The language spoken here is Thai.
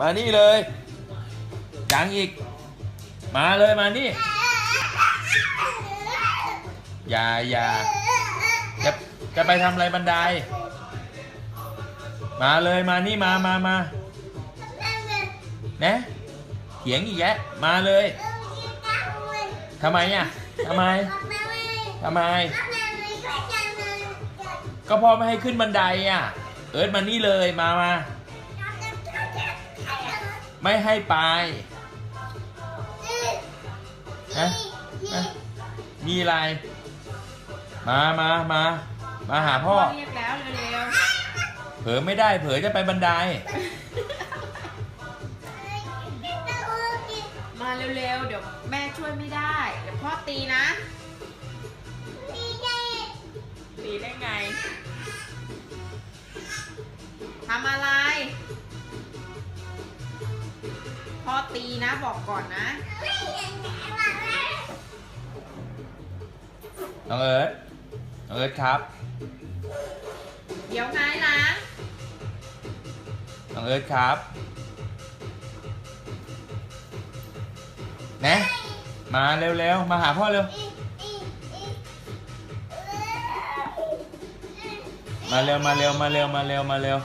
มานี่เลยยังอีก มาเลยมานี่ อย่าอย่าจะจะไปทำอะไรบันได มาเลยมานี่มามามานะเถียงอีกแยะ มาเลยทำไมอะทำไมทำไม ก็พ่อไม่ให้ขึ้นบันไดอะ เอิร์ธมานี่เลยมามา ไม่ให้ไปนะนะมีอะไร มามามามาหาพ่อเรียกแล้วเร็วเผลอไม่ได้ เผลอจะไปบันได ๆมาเร็วๆเดี๋ยวแม่ช่วยไม่ได้ เดี๋ยวพ่อตีนะ ตีได้ไงทำอะไร พ่อตีนะบอกก่อนนะน้องเอิร์ธน้องเอิร์ธครับเดี๋ยวไงล้างน้องเอิร์ธครับนะมาเร็วๆ มาหาพ่อเร็ว มาเร็วมาเร็วมาเร็วมาเร็วมาเร็ว